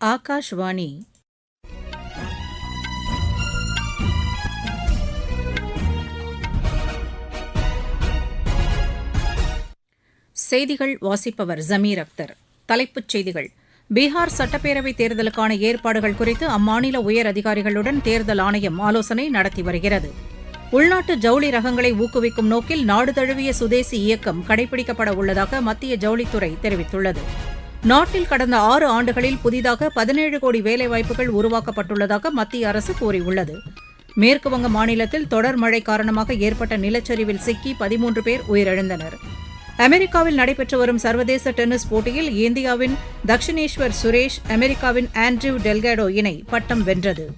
ஆகாஷ்வாணி. செய்திகள் வாசிப்பவர் ஜமீர் அக்தர். தலைப்புச் செய்திகள். பீகார் சட்டப்பேரவைத் தேர்தலுக்கான ஏற்பாடுகள் குறித்து அம்மாநில உயர் அதிகாரிகளுடன் தேர்தல் ஆணையம் ஆலோசனை நடத்தி வருகிறது. உள்நாட்டு ஜவுளி ரகங்களை ஊக்குவிக்கும் நோக்கில் நாடு தழுவிய சுதேசி இயக்கம் கடைபிடிக்கப்பட உள்ளதாக மத்திய ஜவுளித்துறை தெரிவித்துள்ளது. நாட்டில் கடந்த ஆறு ஆண்டுகளில் புதிதாக பதினேழு கோடி வேலைவாய்ப்புகள் உருவாக்கப்பட்டுள்ளதாக மத்திய அரசு கூறியுள்ளது. மேற்குவங்க மாநிலத்தில் தொடர் மழை காரணமாக ஏற்பட்ட நிலச்சரிவில் சிக்கி பதிமூன்று பேர் உயிரிழந்தனர். அமெரிக்காவில் நடைபெற்று வரும் சர்வதேச டென்னிஸ் போட்டியில் இந்தியாவின் தக்ஷினேஸ்வர் சுரேஷ் அமெரிக்காவின் ஆண்ட்ரியூ டெல்காடோ இணை பட்டம் வென்றது.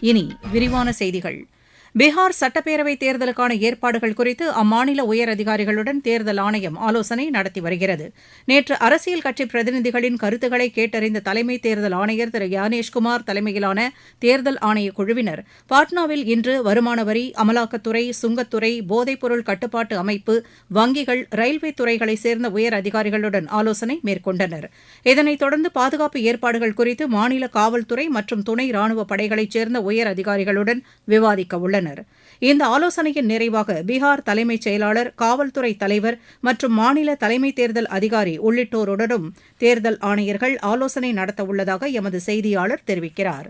இனி விரிவான செய்திகள். பீகார் சட்டப்பேரவைத் தேர்தலுக்கான ஏற்பாடுகள் குறித்து அம்மாநில உயர் அதிகாரிகளுடன் தேர்தல் ஆணையம் ஆலோசனை நடத்தி வருகிறது. நேற்று அரசியல் கட்சி பிரதிநிதிகளின் கருத்துக்களை கேட்டறிந்த தலைமை தேர்தல் ஆணையர் திரு. யானேஷ்குமார் தலைமையிலான தேர்தல் ஆணையக் குழுவினர் பாட்னாவில் இன்று வருமான வரி அமலாக்கத்துறை சுங்கத்துறை போதைப்பொருள் கட்டுப்பாட்டு அமைப்பு வங்கிகள் ரயில்வே துறைகளைச் சேர்ந்த உயர் அதிகாரிகளுடன் ஆலோசனை மேற்கொண்டனர். இதனைத் தொடர்ந்து பாதுகாப்பு ஏற்பாடுகள் குறித்து மாநில காவல்துறை மற்றும் துணை ராணுவ படைகளைச் சேர்ந்த உயர் அதிகாரிகளுடன் விவாதிக்க உள்ளனர் உள்ளனர். இந்த ஆலோசனையின் நிறைவாக பீகார் தலைமைச் செயலாளர் காவல்துறை தலைவர் மற்றும் மாநில தலைமை தேர்தல் அதிகாரி உள்ளிட்டோருடனும் தேர்தல் ஆணையர்கள் ஆலோசனை நடத்தவுள்ளதாக எமது செய்தியாளர் தெரிவிக்கிறார்.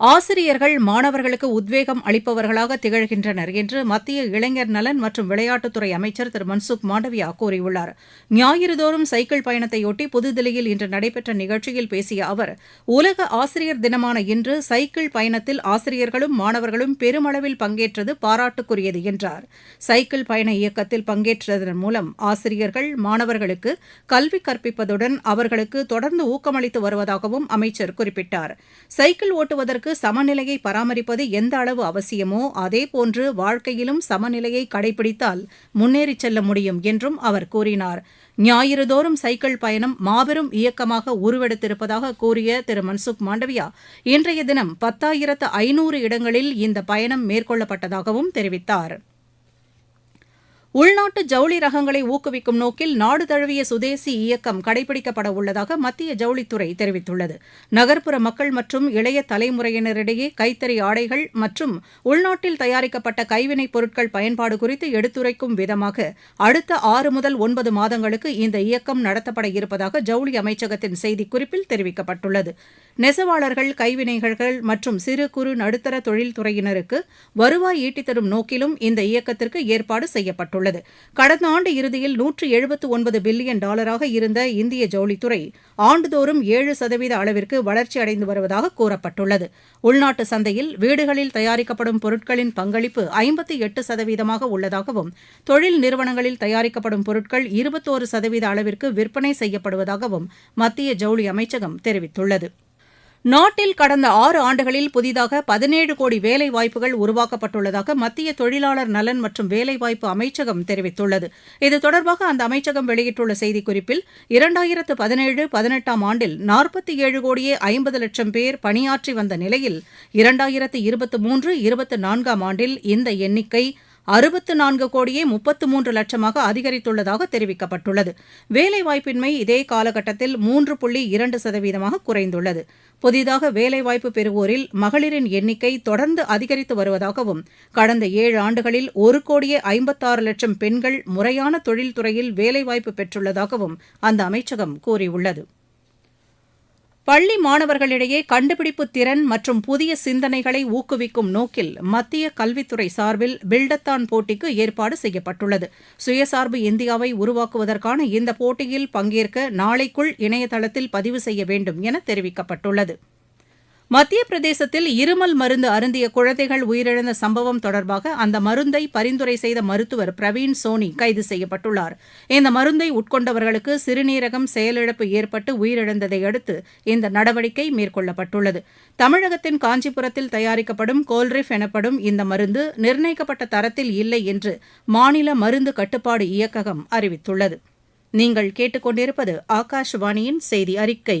ஆசிரியர்கள் மாணவர்களுக்கு உத்வேகம் அளிப்பவர்களாக திகழ்கின்றனர் என்று மத்திய இளைஞர் நலன் மற்றும் விளையாட்டுத்துறை அமைச்சர் திரு மன்சுக் மாண்டவியா கூறியுள்ளார். ஞாயிறுதோறும் சைக்கிள் பயணத்தையொட்டி புதுதில்லியில் இன்று நடைபெற்ற நிகழ்ச்சியில் பேசிய அவர் உலக ஆசிரியர் தினமான இன்று சைக்கிள் பயணத்தில் ஆசிரியர்களும் மாணவர்களும் பெருமளவில் பங்கேற்றது பாராட்டுக்குரியது என்றார். சைக்கிள் பயண இயக்கத்தில் பங்கேற்றதன் மூலம் ஆசிரியர்கள் மாணவர்களுக்கு கல்வி கற்பிப்பதுடன் அவர்களுக்கு தொடர்ந்து ஊக்கமளித்து வருவதாகவும் அமைச்சர் குறிப்பிட்டார். சைக்கிள் ஓட்டுவதற்கு சமநிலையை பராமரிப்பது எந்த அளவு அவசியமோ அதேபோன்று வாழ்க்கையிலும் சமநிலையை கடைபிடித்தால் முன்னேறிச் செல்ல முடியும் என்றும் அவர் கூறினார். ஞாயிறுதோறும் சைக்கிள் பயணம் மாபெரும் இயக்கமாக உருவெடுத்திருப்பதாக கூறிய திரு. மன்சுக் மாண்டவியா இன்றைய தினம் பத்தாயிரத்து ஐநூறு இடங்களில் இந்த பயணம் மேற்கொள்ளப்பட்டதாகவும் தெரிவித்தார். உள்நாட்டு ஜவுளி ரகங்களை ஊக்குவிக்கும் நோக்கில் நாடு தழுவிய சுதேசி இயக்கம் கடைபிடிக்கப்பட உள்ளதாக மத்திய ஜவுளித்துறை தெரிவித்துள்ளது. நகர்ப்புற மக்கள் மற்றும் இளைய தலைமுறையினரிடையே கைத்தறி ஆடைகள் மற்றும் உள்நாட்டில் தயாரிக்கப்பட்ட கைவினைப் பொருட்கள் பயன்பாடு குறித்து எடுத்துரைக்கும் விதமாக அடுத்த ஆறு முதல் ஒன்பது மாதங்களுக்கு இந்த இயக்கம் நடத்தப்பட இருப்பதாக ஜவுளி அமைச்சகத்தின் செய்திக்குறிப்பில் தெரிவிக்கப்பட்டுள்ளது. நெசவாளர்கள் கைவினைஞர்கள் மற்றும் சிறு குறு நடுத்தர தொழில்துறையினருக்கு வருவாய் ஈட்டித்தரும் நோக்கிலும் இந்த இயக்கத்திற்கு ஏற்பாடு செய்யப்பட்டுள்ளது. உள்ளது. கடந்த ஆண்டு இறுதியில் நூற்று எழுபத்து ஒன்பது பில்லியன் டாலராக இருந்த இந்திய ஜவுளித்துறை ஆண்டுதோறும் ஏழு சதவீத அளவிற்கு வளர்ச்சி அடைந்து வருவதாக கூறப்பட்டுள்ளது. உள்நாட்டு சந்தையில் வீடுகளில் தயாரிக்கப்படும் பொருட்களின் பங்களிப்பு ஐம்பத்தி எட்டு சதவீதமாக உள்ளதாகவும் தொழில் நிறுவனங்களில் தயாரிக்கப்படும் பொருட்கள் இருபத்தோரு சதவீத அளவிற்கு விற்பனை செய்யப்படுவதாகவும் மத்திய ஜவுளி அமைச்சகம் தெரிவித்துள்ளது. நாட்டில் கடந்த ஆறு ஆண்டுகளில் புதிதாக பதினேழு கோடி வேலைவாய்ப்புகள் உருவாக்கப்பட்டுள்ளதாக மத்திய தொழிலாளர் நலன் மற்றும் வேலைவாய்ப்பு அமைச்சகம் தெரிவித்துள்ளது. இது தொடர்பாக அந்த அமைச்சகம் வெளியிட்டுள்ள செய்திக்குறிப்பில் இரண்டாயிரத்து பதினேழு பதினெட்டாம் ஆண்டில் நாற்பத்தி ஏழு கோடியே ஐம்பது லட்சம் பேர் பணியாற்றி வந்த நிலையில் இரண்டாயிரத்து இருபத்து மூன்று இருபத்து நான்காம் ஆண்டில் இந்த எண்ணிக்கை அறுபத்து நான்கு கோடியே முப்பத்து மூன்று லட்சமாக அதிகரித்துள்ளதாக தெரிவிக்கப்பட்டுள்ளது. வேலைவாய்ப்பின்மை இதே காலகட்டத்தில் மூன்று புள்ளி இரண்டு சதவீதமாக குறைந்துள்ளது. புதிதாக வேலைவாய்ப்பு பெறுவோரில் மகளிரின் எண்ணிக்கை தொடர்ந்து அதிகரித்து வருவதாகவும் கடந்த ஏழு ஆண்டுகளில் ஒரு கோடியே ஐம்பத்தாறு லட்சம் பெண்கள் முறையான தொழில்துறையில் வேலைவாய்ப்பு பெற்றுள்ளதாகவும் அந்த அமைச்சகம் கூறியுள்ளது. பள்ளி மாணவர்களிடையே கண்டுபிடிப்பு திறன் மற்றும் புதிய சிந்தனைகளை ஊக்குவிக்கும் நோக்கில் மத்திய கல்வித்துறை சார்பில் பில்டத்தான் போட்டிக்கு ஏற்பாடு செய்யப்பட்டுள்ளது. சுயசார்பு இந்தியாவை உருவாக்குவதற்கான இந்த போட்டியில் பங்கேற்க நாளைக்குள் இணையதளத்தில் பதிவு செய்ய வேண்டும் என தெரிவிக்கப்பட்டுள்ளது. மத்திய பிரதேசத்தில் இருமல் மருந்து அருந்திய குழந்தைகள் உயிரிழந்த சம்பவம் தொடர்பாக அந்த மருந்தை பரிந்துரை செய்த மருத்துவர் பிரவீன் சோனி கைது செய்யப்பட்டுள்ளார். இந்த மருந்தை உட்கொண்டவர்களுக்கு சிறுநீரகம் செயலிழப்பு ஏற்பட்டு உயிரிழந்ததை அடுத்து இந்த நடவடிக்கை மேற்கொள்ளப்பட்டுள்ளது. தமிழகத்தின் காஞ்சிபுரத்தில் தயாரிக்கப்படும் கோல்ரிஃப் எனப்படும் இந்த மருந்து நிர்ணயிக்கப்பட்ட தரத்தில் இல்லை என்று மாநில மருந்து கட்டுப்பாடு இயக்ககம் அறிவித்துள்ளது. நீங்கள் கேட்டுக்கொண்டிருப்பது ஆகாஷ்வாணியின் செய்தி அறிக்கை.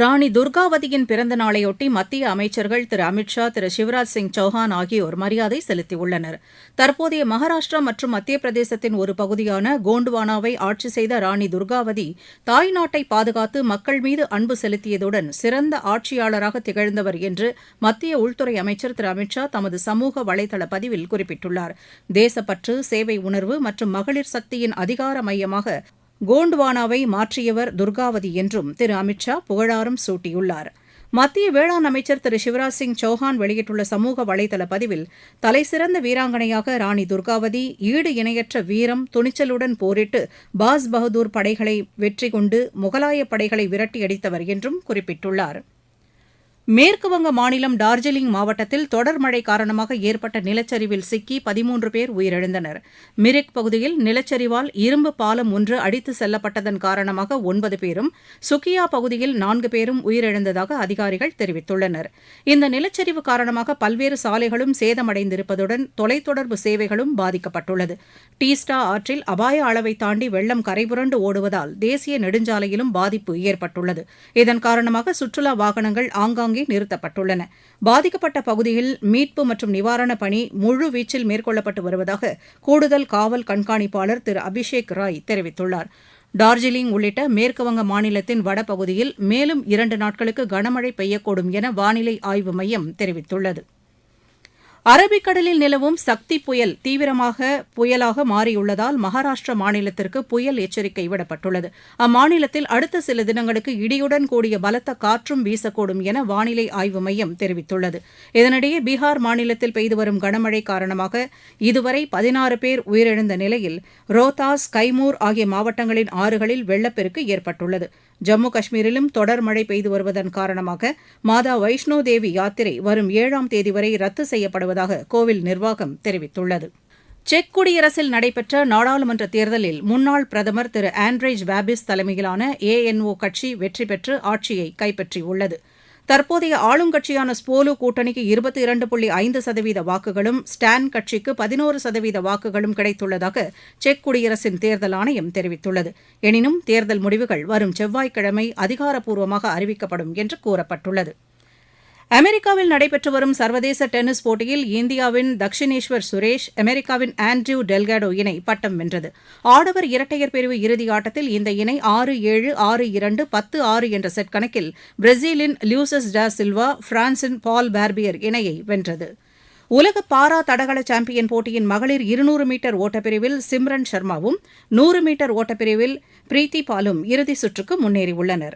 ராணி துர்காவதியின் பிறந்த நாளையொட்டி மத்திய அமைச்சர்கள் திரு அமித்ஷா திரு சிவராஜ் சிங் சௌஹான் ஆகியோர் மரியாதை செலுத்தியுள்ளனர். தற்போதைய மகாராஷ்டிரா மற்றும் மத்திய பிரதேசத்தின் ஒரு பகுதியான கோண்டுவானாவை ஆட்சி செய்த ராணி துர்காவதி தாய்நாட்டை பாதுகாத்து மக்கள் மீது அன்பு செலுத்தியதுடன் சிறந்த ஆட்சியாளராக திகழ்ந்தவர் என்று மத்திய உள்துறை அமைச்சர் திரு அமித்ஷா தமது சமூக வலைதள பதிவில் குறிப்பிட்டுள்ளார். தேசப்பற்று சேவை உணர்வு மற்றும் மகளிர் சக்தியின் அதிகார மையமாக கோண்ட்வானாவை மாற்றியவர் துர்காவதி என்றும் திரு அமித்ஷா புகழாரம் சூட்டியுள்ளார். மத்திய வேளாண் அமைச்சர் திரு சிவராஜ் சிங் சௌஹான் வெளியிட்டுள்ள சமூக வலைதள பதிவில் தலைசிறந்த வீராங்கனையாக ராணி துர்காவதி ஈடு இணையற்ற வீரம் துணிச்சலுடன் போரிட்டு பாஸ் பகதூர் படைகளை வெற்றி கொண்டு முகலாய படைகளை விரட்டியடித்தவர் என்றும் குறிப்பிட்டுள்ளார். மேற்குவங்க மாநிலம் டார்ஜிலிங் மாவட்டத்தில் தொடர் மழை காரணமாக ஏற்பட்ட நிலச்சரிவில் சிக்கி பதிமூன்று பேர் உயிரிழந்தனர். மிரிக் பகுதியில் நிலச்சரிவால் இரும்பு பாலம் ஒன்று அடித்து செல்லப்பட்டதன் காரணமாக ஒன்பது பேரும் சுக்கியா பகுதியில் நான்கு பேரும் உயிரிழந்ததாக அதிகாரிகள் தெரிவித்துள்ளனர். இந்த நிலச்சரிவு காரணமாக பல்வேறு சாலைகளும் சேதமடைந்திருப்பதுடன் தொலைத்தொடர்பு சேவைகளும் பாதிக்கப்பட்டுள்ளது. டீஸ்டா ஆற்றில் அபாய அளவை தாண்டி வெள்ளம் கரைபுரண்டு ஓடுவதால் தேசிய நெடுஞ்சாலையிலும் பாதிப்பு ஏற்பட்டுள்ளது. இதன் காரணமாக சுற்றுலா வாகனங்கள் ஆங்காங்கே ஆங்காங்கே நிறுத்தப்பட்டுள்ளன. பாதிக்கப்பட்ட பகுதியில் மீட்பு மற்றும் நிவாரணப் பணி முழு வீச்சில் மேற்கொள்ளப்பட்டு வருவதாக கூடுதல் காவல் கண்காணிப்பாளர் திரு அபிஷேக் ராய் தெரிவித்துள்ளார். டார்ஜிலிங் உள்ளிட்ட மேற்குவங்க மாநிலத்தின் வடபகுதியில் மேலும் இரண்டு நாட்களுக்கு கனமழை பெய்யக்கூடும் என வானிலை ஆய்வு மையம் தெரிவித்துள்ளது. அரபிக்கடலில் நிலவும் சக்தி புயல் தீவிரமாக புயலாக மாறியுள்ளதால் மகாராஷ்டிரா மாநிலத்திற்கு புயல் எச்சரிக்கை விடப்பட்டுள்ளது. அம்மாநிலத்தில் அடுத்த சில தினங்களுக்கு இடியுடன் கூடிய பலத்த காற்றும் வீசக்கூடும் என வானிலை ஆய்வு மையம் தெரிவித்துள்ளது. இதனிடையே பீகார் மாநிலத்தில் பெய்து வரும் கனமழை காரணமாக இதுவரை பதினாறு பேர் உயிரிழந்த நிலையில் ரோத்தாஸ் கைமூர் ஆகிய மாவட்டங்களின் ஆறுகளில் வெள்ளப்பெருக்கு ஏற்பட்டுள்ளது. ஜம்மு காஷ்மீரிலும் தொடர் மழை பெய்து வருவதன் காரணமாக மாதா வைஷ்ணோ தேவி யாத்திரை வரும் ஏழாம் தேதி வரை ரத்து செய்யப்படுவதாக கோவில் நிர்வாகம் தெரிவித்துள்ளது. செக் குடியரசில் நடைபெற்ற நாடாளுமன்ற தேர்தலில் முன்னாள் பிரதமர் திரு ஆண்ட்ரேஜ் பாபிஸ் தலைமையிலான ஏஎன்ஓ கட்சி வெற்றி பெற்று ஆட்சியை கைப்பற்றியுள்ளது. தற்போதைய ஆளுங்கட்சியான ஸ்போலு கூட்டணிக்கு இருபத்தி இரண்டு புள்ளி ஐந்து சதவீத வாக்குகளும் ஸ்டான் கட்சிக்கு பதினோரு சதவீத வாக்குகளும் கிடைத்துள்ளதாக செக் குடியரசின் தேர்தல் ஆணையம் தெரிவித்துள்ளது. எனினும் தேர்தல் முடிவுகள் வரும் செவ்வாய்க்கிழமை அதிகாரப்பூர்வமாக அறிவிக்கப்படும் என்று கூறப்பட்டுள்ளது. அமெரிக்காவில் நடைபெற்று வரும் சர்வதேச டென்னிஸ் போட்டியில் இந்தியாவின் தக்ஷினேஸ்வர் சுரேஷ் அமெரிக்காவின் ஆண்ட்ரியூ டெல்காடோ இணை பட்டம் வென்றது. ஆடவர் இரட்டையர் பிரிவு இறுதி ஆட்டத்தில் இந்த இணை ஆறு ஏழு ஆறு இரண்டு பத்து ஆறு என்ற செட் கணக்கில் பிரேசிலின் லியூசஸ் டா சில்வா பிரான்சின் பால் பார்பியர் இணையை வென்றது. உலக பாரா தடகள சாம்பியன் போட்டியின் மகளிர் இருநூறு மீட்டர் ஓட்டப்பிரிவில் சிம்ரன் சர்மாவும் நூறு மீட்டர் ஓட்டப்பிரிவில் பிரீத்தி பாலும் இறுதி சுற்றுக்கு முன்னேறியுள்ளனா்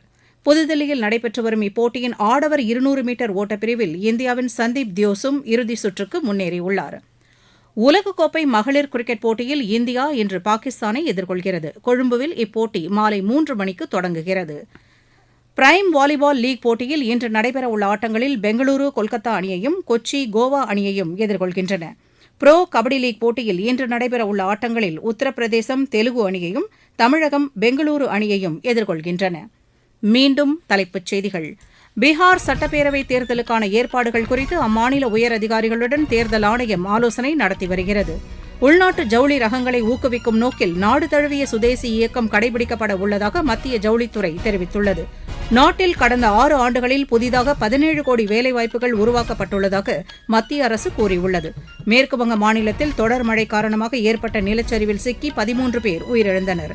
புதுதில்லியில் நடைபெற்று வரும் இப்போட்டியின் ஆடவர் இருநூறு மீட்டர் ஓட்டப்பிரிவில் இந்தியாவின் சந்தீப் தியோசும் இறுதி சுற்றுக்கு முன்னேறியுள்ளார். உலகக்கோப்பை மகளிர் கிரிக்கெட் போட்டியில் இந்தியா இன்று பாகிஸ்தானை எதிர்கொள்கிறது. கொழும்புவில் இப்போட்டி மாலை மூன்று மணிக்கு தொடங்குகிறது. பிரைம் வாலிபால் லீக் போட்டியில் இன்று நடைபெறவுள்ள ஆட்டங்களில் பெங்களூரு கொல்கத்தா அணியையும் கொச்சி கோவா அணியையும் எதிர்கொள்கின்றன. புரோ கபடி லீக் போட்டியில் இன்று நடைபெறவுள்ள ஆட்டங்களில் உத்தரப்பிரதேசம் தெலுங்கு அணியையும் தமிழகம் பெங்களூரு அணியையும் எதிர்கொள்கின்றன. மீண்டும் தலைப்புச் செய்திகள். பீகார் சட்டப்பேரவைத் தேர்தலுக்கான ஏற்பாடுகள் குறித்து அம்மாநில உயர் அதிகாரிகளுடன் தேர்தல் ஆணையம் ஆலோசனை நடத்தி வருகிறது. உள்நாட்டு ஜவுளி ரகங்களை ஊக்குவிக்கும் நோக்கில் நாடு தழுவிய சுதேசி இயக்கம் கடைபிடிக்கப்பட உள்ளதாக மத்திய ஜவுளித்துறை தெரிவித்துள்ளது. நாட்டில் கடந்த ஆறு ஆண்டுகளில் புதிதாக பதினேழு கோடி வேலைவாய்ப்புகள் உருவாக்கப்பட்டுள்ளதாக மத்திய அரசு கூறியுள்ளது. மேற்குவங்க மாநிலத்தில் தொடர் மழை காரணமாக ஏற்பட்ட நிலச்சரிவில் சிக்கி பதிமூன்று பேர் உயிரிழந்தனர்.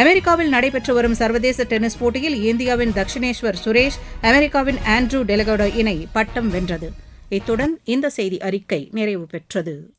அமெரிக்காவில் நடைபெற்று வரும் சர்வதேச டென்னிஸ் போட்டியில் இந்தியாவின் தக்ஷினேஸ்வர் சுரேஷ் அமெரிக்காவின் ஆண்ட்ரூ டெலகோடோ இணை பட்டம் வென்றது. இத்துடன் இந்த செய்தி அறிக்கை நிறைவு பெற்றது.